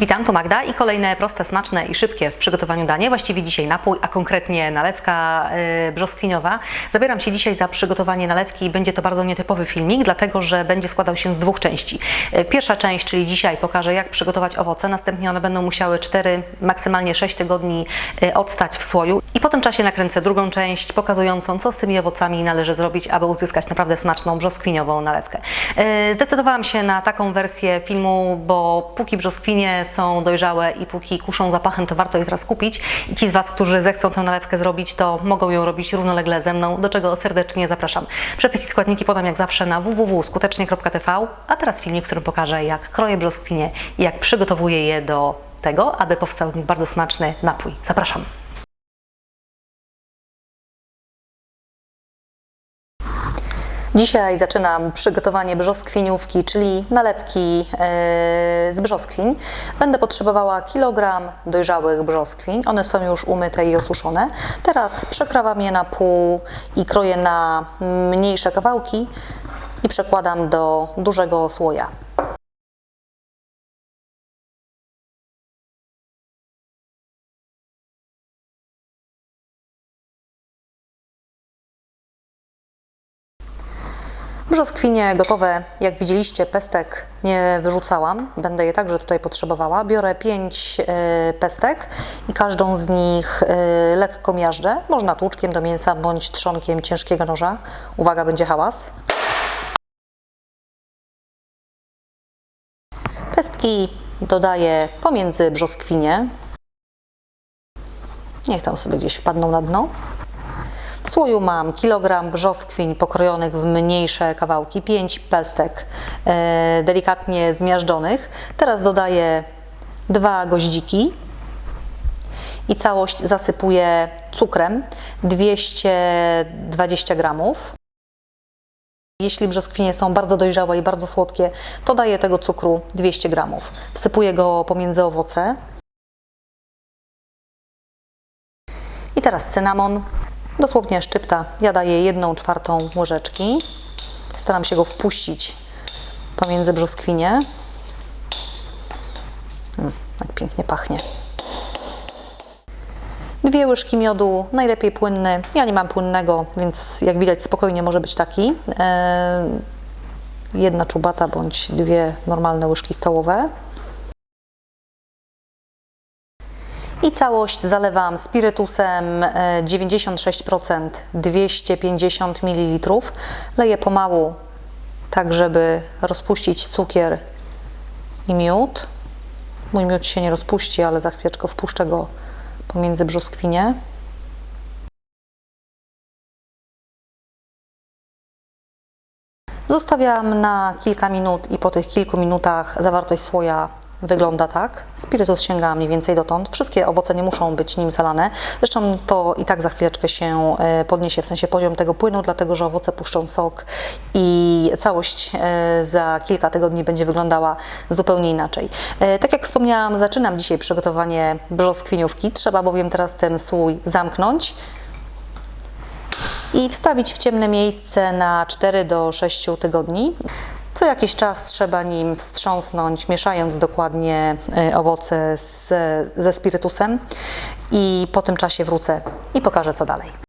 Witam, tu Magda i kolejne proste, smaczne i szybkie w przygotowaniu danie. Właściwie dzisiaj napój, a konkretnie nalewka y, brzoskwiniowa. Zabieram się dzisiaj za przygotowanie nalewki i będzie to bardzo nietypowy filmik, dlatego że będzie składał się z dwóch części. Y, Pierwsza część, czyli dzisiaj pokażę jak przygotować owoce, następnie one będą musiały 4, maksymalnie 6 tygodni y, odstać w słoju i po tym czasie nakręcę drugą część pokazującą co z tymi owocami należy zrobić, aby uzyskać naprawdę smaczną brzoskwiniową nalewkę. Zdecydowałam się na taką wersję filmu, bo póki brzoskwinie są dojrzałe i póki kuszą zapachem, to warto je teraz kupić. I ci z Was, którzy zechcą tę nalewkę zrobić, to mogą ją robić równolegle ze mną, do czego serdecznie zapraszam. Przepis i składniki podam jak zawsze na www.skutecznie.tv, a teraz filmik, w którym pokażę jak kroję brzoskwinie i jak przygotowuję je do tego, aby powstał z nich bardzo smaczny napój. Zapraszam. Dzisiaj zaczynam przygotowanie brzoskwiniówki, czyli nalewki e, z brzoskwiń. Będę potrzebowała kilogram dojrzałych brzoskwiń. One są już umyte i osuszone. Teraz przekrawam je na pół i kroję na mniejsze kawałki i przekładam do dużego słoja. Brzoskwinie gotowe, jak widzieliście, pestek nie wyrzucałam. Będę je także tutaj potrzebowała. Biorę 5 pestek i każdą z nich e, lekko miażdżę. Można tłuczkiem do mięsa bądź trzonkiem ciężkiego noża. Uwaga, będzie hałas. Pestki dodaję pomiędzy brzoskwinie. Niech tam sobie gdzieś wpadną na dno. W słoju mam kilogram brzoskwiń pokrojonych w mniejsze kawałki, 5 pestek e, delikatnie zmiażdżonych. Teraz dodaję dwa goździki i całość zasypuję cukrem 220 gramów. Jeśli brzoskwinie są bardzo dojrzałe i bardzo słodkie, to daję tego cukru 200 gramów. Wsypuję go pomiędzy owoce. I teraz cynamon, dosłownie szczypta. Ja daję jedną czwartą łyżeczki. Staram się go wpuścić pomiędzy brzoskwinie. Mm, jak pięknie pachnie. Dwie łyżki miodu, najlepiej płynny. Ja nie mam płynnego, więc jak widać spokojnie może być taki. E, jedna czubata bądź dwie normalne łyżki stołowe. I całość zalewam spirytusem e, 96%, 250 ml. Leję pomału, tak żeby rozpuścić cukier i miód. Mój miód się nie rozpuści, ale za chwileczkę wpuszczę go pomiędzy brzoskwinie. Zostawiam na kilka minut i po tych kilku minutach zawartość słoja wygląda tak. Spirytus sięga mniej więcej dotąd. Wszystkie owoce nie muszą być nim zalane. Zresztą to i tak za chwileczkę się e, podniesie, w sensie poziom tego płynu, dlatego że owoce puszczą sok i całość e, za kilka tygodni będzie wyglądała zupełnie inaczej. E, Tak jak wspomniałam, zaczynam dzisiaj przygotowanie brzoskwiniówki. Trzeba bowiem teraz ten słój zamknąć i wstawić w ciemne miejsce na 4 do 6 tygodni. Co jakiś czas trzeba nim wstrząsnąć, mieszając dokładnie e, owoce z, ze spirytusem i po tym czasie wrócę i pokażę co dalej.